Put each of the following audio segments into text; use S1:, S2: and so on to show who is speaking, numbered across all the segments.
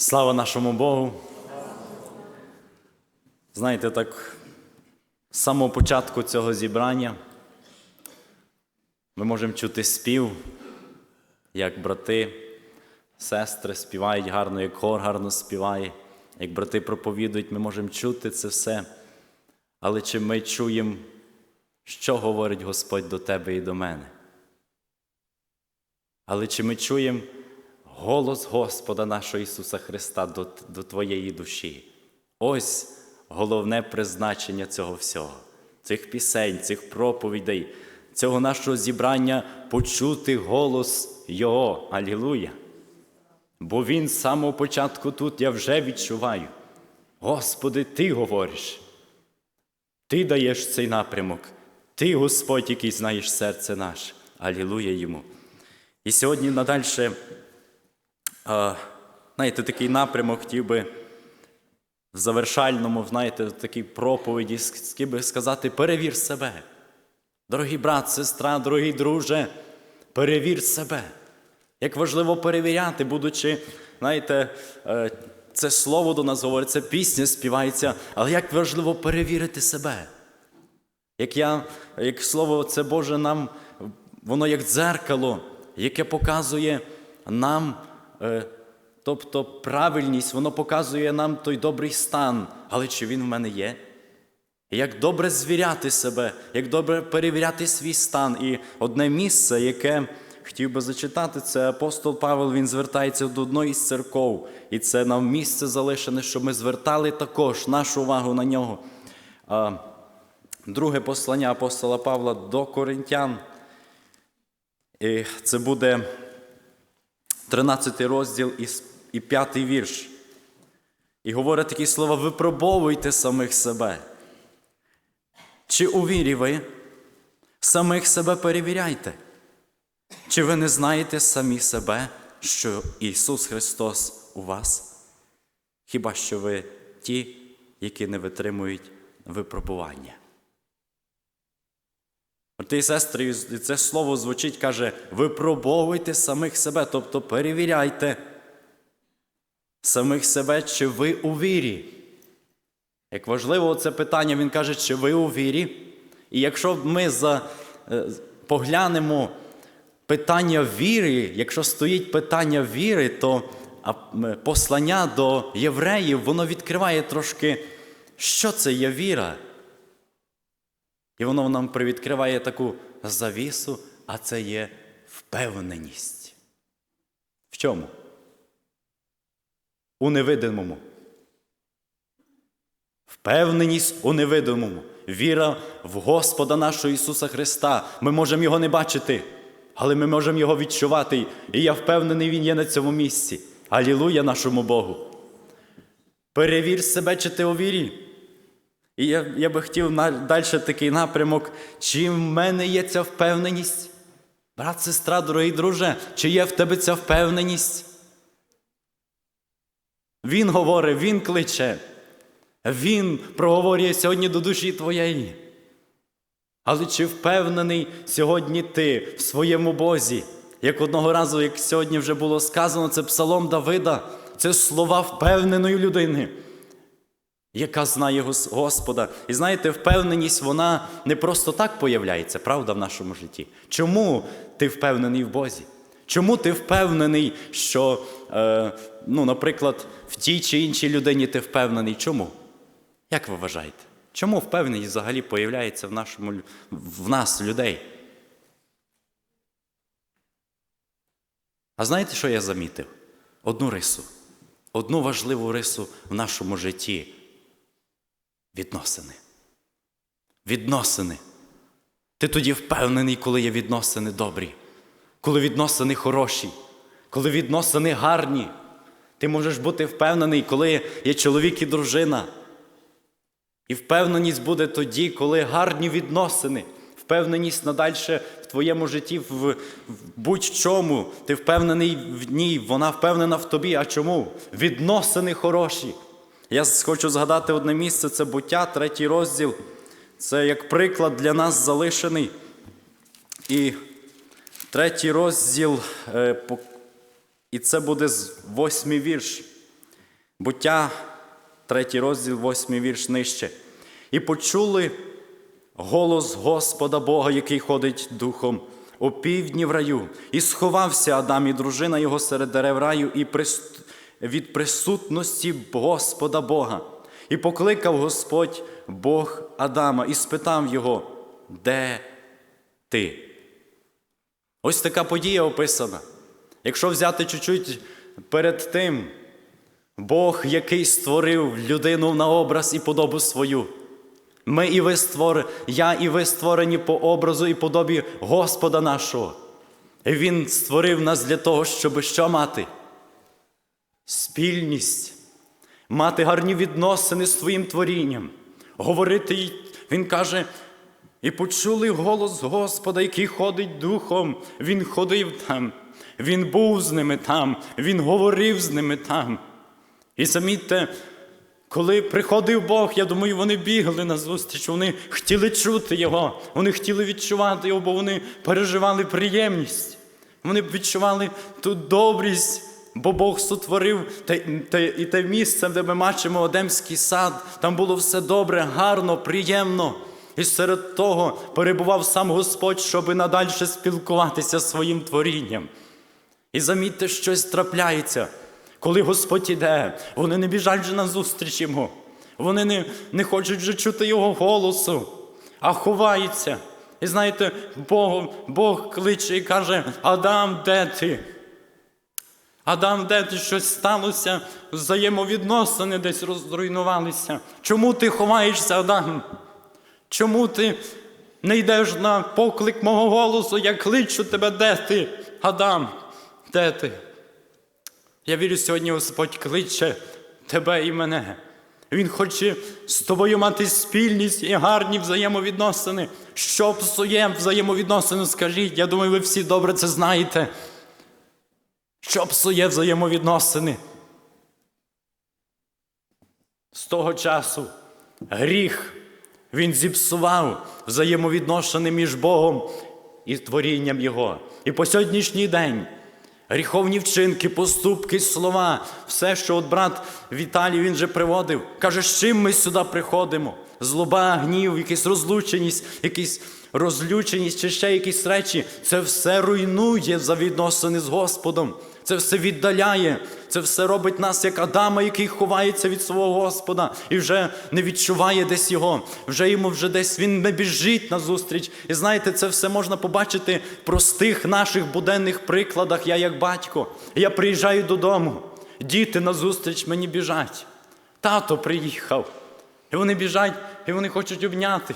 S1: Слава нашому Богу. Знаєте, так з самого початку цього зібрання ми можемо чути спів, як брати, сестри співають гарно, як хор гарно співає, як брати проповідують, ми можемо чути це все. Але чи ми чуємо, що говорить Господь до тебе і до мене? Але чи ми чуємо голос Господа нашого Ісуса Христа до, до твоєї душі? Ось головне призначення цього всього, цих пісень, цих проповідей, цього нашого зібрання почути голос Його. Алілуя! Бо Він з самого початку тут я вже відчуваю. Господи, Ти говориш. Ти даєш цей напрямок. Ти, Господь, який знаєш серце наше. Алілуя йому. І сьогодні надальше, знаєте, такий напрямок хотів би в завершальному, знаєте, такій проповіді, хотів би сказати, перевір себе. Дорогий брат, сестра, дорогий друже, перевір себе. Як важливо перевіряти, будучи, знаєте, е, це слово до нас говорить, це пісня співається, але як важливо перевірити себе. Як я, як слово це Боже нам, воно як дзеркало, яке показує нам, тобто правильність, воно показує нам той добрий стан, але чи він в мене є? Як добре звіряти себе, як добре перевіряти свій стан. І одне місце, яке хотів би зачитати, це апостол Павел, він звертається до одної з церков. І це нам місце залишене, щоб ми звертали також нашу увагу на нього. Друге послання апостола Павла до Коринтян. І це буде 13 розділ і с- 5 вірш. І говорить такі слова: випробовуйте самих себе. Чи у вірі ви самих себе перевіряйте? Чи ви не знаєте самі себе, що Ісус Христос у вас? Хіба що ви ті, які не витримують випробування? Брати і сестри, і це слово звучить, каже, випробовуйте самих себе, тобто перевіряйте самих себе, чи ви у вірі. Як важливо це питання, він каже, чи ви у вірі. І якщо ми за, е, поглянемо питання віри, якщо стоїть питання віри, то послання до євреїв, воно відкриває трошки, що це є віра. І воно нам привідкриває таку завісу, а це є впевненість. В чому? У невидимому. Впевненість у невидимому. Віра в Господа нашого Ісуса Христа. Ми можемо Його не бачити, але ми можемо Його відчувати. І я впевнений, Він є на цьому місці. Алілуя нашому Богу. Перевір себе, чи ти у вірі. І я, я би хотів на, далі такий напрямок, чи в мене є ця впевненість? Брат, сестра, дорогий друже, чи є в тебе ця впевненість? Він говорить, Він кличе, Він проговорює сьогодні до душі твоєї. Але чи впевнений сьогодні ти в своєму Бозі? Як одного разу, як сьогодні вже було сказано, це псалом Давида, це слова впевненої людини яка знає Господа. І знаєте, впевненість, вона не просто так появляється, правда, в нашому житті. Чому ти впевнений в Бозі? Чому ти впевнений, що, е, ну, наприклад, в тій чи іншій людині ти впевнений? Чому? Як ви вважаєте? Чому впевненість взагалі появляється в, нашому, в нас, людей? А знаєте, що я замітив? Одну рису, одну важливу рису в нашому житті. Відносини. Відносини. Ти тоді впевнений, коли є відносини добрі, коли відносини хороші, коли відносини гарні. Ти можеш бути впевнений, коли є чоловік і дружина. І впевненість буде тоді, коли гарні відносини. Впевненість надальше в твоєму житті, в, будь-чому. Ти впевнений в ній, вона впевнена в тобі. А чому? Відносини хороші. Я хочу згадати одне місце, це буття, третій розділ. Це як приклад для нас залишений. І третій розділ, е, і це буде восьмий вірш. Буття, третій розділ, восьмий вірш нижче. І почули голос Господа Бога, який ходить духом у півдні в раю. І сховався Адам і дружина його серед дерев раю і прис- від присутності Господа Бога. І покликав Господь Бог Адама і спитав його, де ти? Ось така подія описана. Якщо взяти чуть-чуть перед тим, Бог, який створив людину на образ і подобу свою. Ми і ви створ... Я і ви створені по образу і подобі Господа нашого. Він створив нас для того, щоб що мати? Спільність, мати гарні відносини з твоїм творінням, говорити, Він каже, і почули голос Господа, який ходить духом. Він ходив там, Він був з ними там, Він говорив з ними там. І замітьте, коли приходив Бог, я думаю, вони бігли на зустріч, вони хотіли чути Його, вони хотіли відчувати Його, бо вони переживали приємність. Вони відчували ту добрість, бо Бог сотворив те, те, і те місце, де ми бачимо Одемський сад. Там було все добре, гарно, приємно. І серед того перебував сам Господь, щоб надальше спілкуватися зі своїм творінням. І замітьте, щось трапляється. Коли Господь іде, вони не біжать же назустріч йому. Вони не, не хочуть вже чути його голосу, а ховаються. І знаєте, Бог, Бог кличе і каже: Адам, де ти? Адам, де ти щось сталося? Взаємовідносини десь розруйнувалися. Чому ти ховаєшся, Адам? Чому ти не йдеш на поклик мого голосу? Я кличу тебе, де ти? Адам, де ти? Я вірю, сьогодні Господь кличе тебе і мене. Він хоче з тобою мати спільність і гарні взаємовідносини. Що псує взаємовідносини, скажіть, я думаю, ви всі добре це знаєте. Що псує взаємовідносини? З того часу гріх він зіпсував взаємовідносини між Богом і творінням Його. І по сьогоднішній день гріховні вчинки, поступки, слова, все, що от брат Віталій він же приводив, каже, з чим ми сюди приходимо? Злоба, гнів, якась розлученість, якісь розлюченість чи ще якісь речі. Це все руйнує за відносини з Господом. Це все віддаляє, це все робить нас, як Адама, який ховається від свого Господа і вже не відчуває десь його. Вже йому вже десь він не біжить на зустріч. І знаєте, це все можна побачити в простих наших буденних прикладах. Я як батько. Я приїжджаю додому. Діти на зустріч мені біжать. Тато приїхав. І вони біжать, і вони хочуть обняти.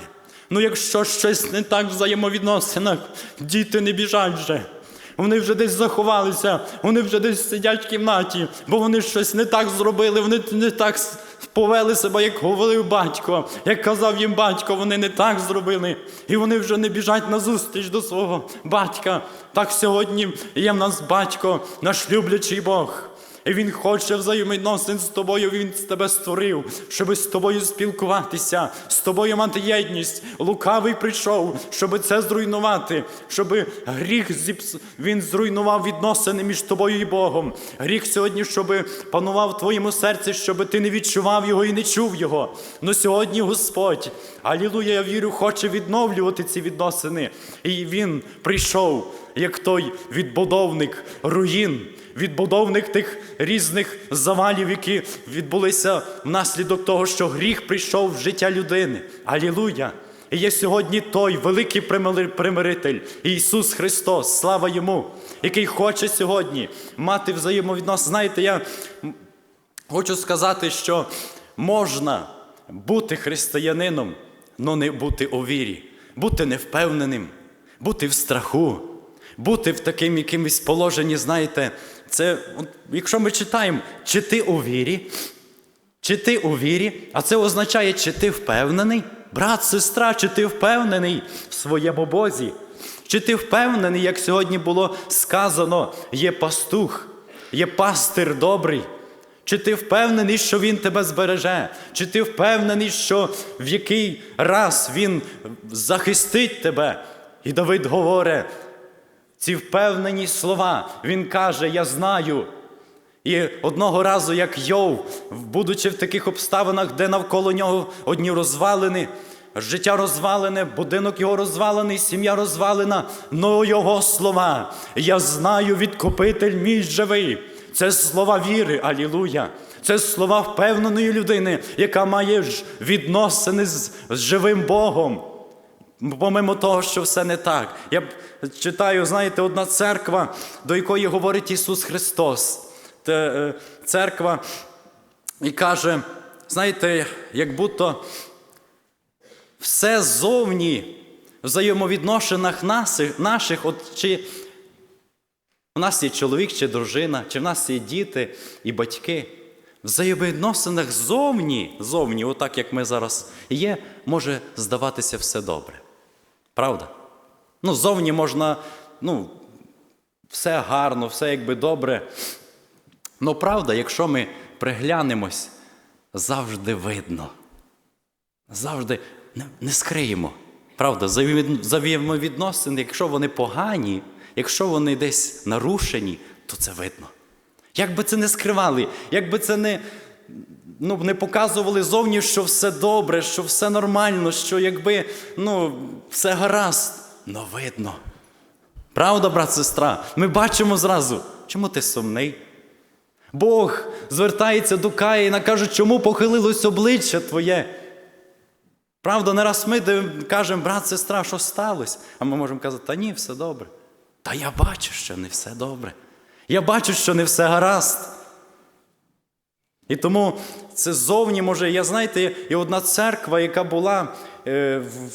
S1: Ну, якщо щось не так в взаємовідносинах, діти не біжать вже. Вони вже десь заховалися, вони вже десь сидять в кімнаті, бо вони щось не так зробили, вони не так повели себе, як говорив батько. Як казав їм батько, вони не так зробили. І вони вже не біжать на зустріч до свого батька. Так сьогодні є в нас батько, наш люблячий Бог. І Він хоче взаємовідносин з тобою, Він тебе створив, щоб з тобою спілкуватися, з тобою мати єдність. Лукавий прийшов, щоб це зруйнувати, щоб гріх зіпс... він зруйнував відносини між тобою і Богом. Гріх сьогодні, щоб панував в твоєму серці, щоб ти не відчував його і не чув його. Но сьогодні Господь, алілуя, я вірю, хоче відновлювати ці відносини. І Він прийшов, як той відбудовник руїн відбудовник тих різних завалів, які відбулися внаслідок того, що гріх прийшов в життя людини. Алілуя! І є сьогодні той великий примиритель Ісус Христос, слава Йому, який хоче сьогодні мати взаємовідносини. Знаєте, я хочу сказати, що можна бути християнином, але не бути у вірі, бути невпевненим, бути в страху, бути в такому якимось положенні, знаєте, це, от, якщо ми читаємо, чи ти у вірі, чи ти у вірі, а це означає, чи ти впевнений, брат, сестра, чи ти впевнений в своєму Бозі? Чи ти впевнений, як сьогодні було сказано, є пастух, є пастир добрий? Чи ти впевнений, що він тебе збереже? Чи ти впевнений, що в який раз він захистить тебе? І Давид говорить, ці впевнені слова, він каже: Я знаю, І одного разу, як Йов, будучи в таких обставинах, де навколо нього одні розвалини, життя розвалене, будинок його розвалений, сім'я розвалена, но його слова. Я знаю, відкупитель мій живий. Це слова віри, алілуя. Це слова впевненої людини, яка має відносини з, живим Богом. Помимо того, що все не так. Я читаю, знаєте, одна церква, до якої говорить Ісус Христос. Е, Церква і каже, знаєте, як будто все зовні в взаємовідношеннях наших, наших от чи у нас є чоловік чи дружина, чи в нас є діти і батьки. В взаємовідносинах зовні, зовні, отак як ми зараз є, може здаватися все добре. Правда? Ну, зовні можна, ну, все гарно, все якби добре. Ну, правда, якщо ми приглянемось, завжди видно. Завжди не, не скриємо. Правда, взаємовідносини, якщо вони погані, якщо вони десь нарушені, то це видно. Як би це не скривали, як би це не, ну, не показували зовні, що все добре, що все нормально, що якби ну, все гаразд, но видно. Правда, брат, сестра? Ми бачимо зразу, чому ти сумний? Бог звертається до Каїна, каже, чому похилилось обличчя твоє? Правда, не раз ми кажемо, брат, сестра, що сталося? А ми можемо казати, та ні, все добре. Та я бачу, що не все добре. Я бачу, що не все гаразд. І тому це зовні може, я знаєте, і одна церква, яка була е, в,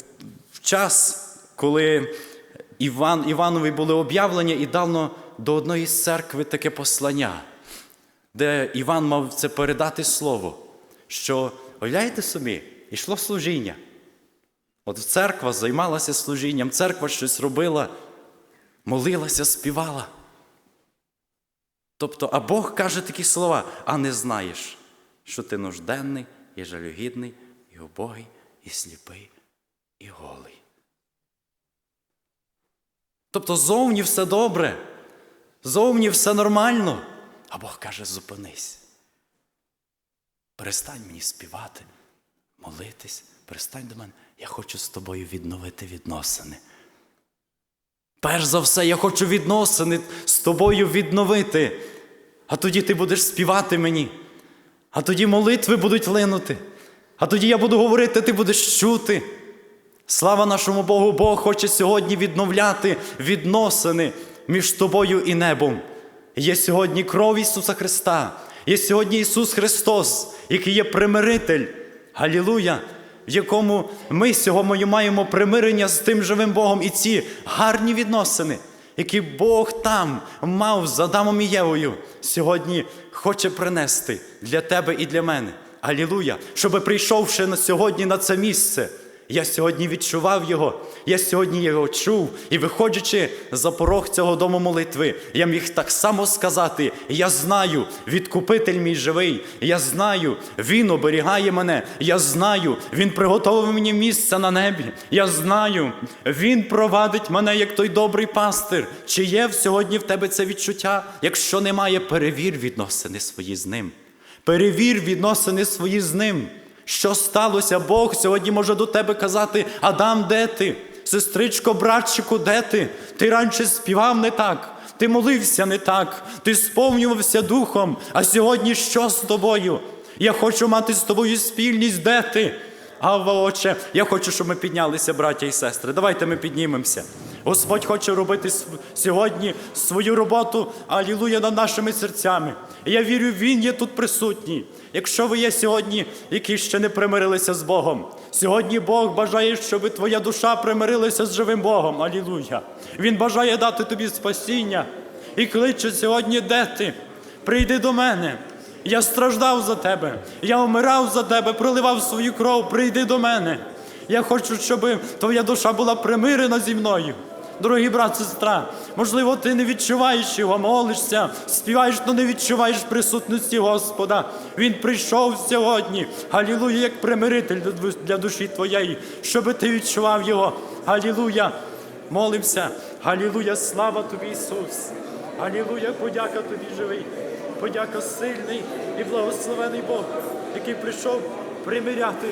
S1: в час, коли Іван, Іванові були об'явлення, і дано до одної з церкви таке послання, де Іван мав це передати слово, що, уявляєте собі, йшло служіння. От церква займалася служінням, церква щось робила, молилася, співала. Тобто, а Бог каже такі слова, а не знаєш, що ти нужденний і жалюгідний, і убогий, і сліпий, і голий. Тобто зовні все добре, зовні все нормально, а Бог каже, зупинись. Перестань мені співати, молитись, перестань до мене. Я хочу з тобою відновити відносини. Перш за все, я хочу відносини з тобою відновити. А тоді ти будеш співати мені. А тоді молитви будуть линути. А тоді я буду говорити, ти будеш чути. Слава нашому Богу, Бог хоче сьогодні відновляти відносини між тобою і небом. Є сьогодні кров Ісуса Христа, є сьогодні Ісус Христос, який є примиритель. Галілуя! В якому ми сьогодні маємо примирення з тим живим Богом і ці гарні відносини, які Бог там мав з Адамом і Євою, сьогодні хоче принести для тебе і для мене. Алілуя! Щоби прийшовши сьогодні на це місце, я сьогодні відчував його, я сьогодні його чув, і виходячи за порог цього дому молитви, я міг так само сказати: я знаю, відкупитель мій живий, я знаю, він оберігає мене, я знаю, він приготовив мені місце на небі. Я знаю, він провадить мене як той добрий пастир. Чи є сьогодні в тебе це відчуття? Якщо немає, перевір відносини свої з ним. Перевір відносини свої з ним. Що сталося? Бог сьогодні може до тебе казати: Адам, де ти? Сестричко, братчику, де ти? Ти раніше співав не так, ти молився не так, ти сповнювався духом. А сьогодні що з тобою? Я хочу мати з тобою спільність, де ти? Авва, Отче, я хочу, щоб ми піднялися, браття і сестри. Давайте ми піднімемося. Господь хоче робити сьогодні свою роботу, алілуя, над нашими серцями. Я вірю, Він є тут присутній. Якщо ви є сьогодні, які ще не примирилися з Богом, сьогодні Бог бажає, щоб твоя душа примирилася з живим Богом. Алілуя. Він бажає дати тобі спасіння і кличе сьогодні, де ти? Прийди до мене. Я страждав за тебе, я вмирав за тебе, проливав свою кров, прийди до мене. Я хочу, щоб твоя душа була примирена зі мною. Дорогі брат, сестра, можливо, ти не відчуваєш його, молишся, співаєш, але не відчуваєш присутності Господа. Він прийшов сьогодні, галілуя, як примиритель для душі твоєї, щоб ти відчував його. Галілуя. Молимося. Галілуя, слава тобі, Ісус. Галілуя, подяка тобі, живий. подяка сильний і благословений Бог, який прийшов примиряти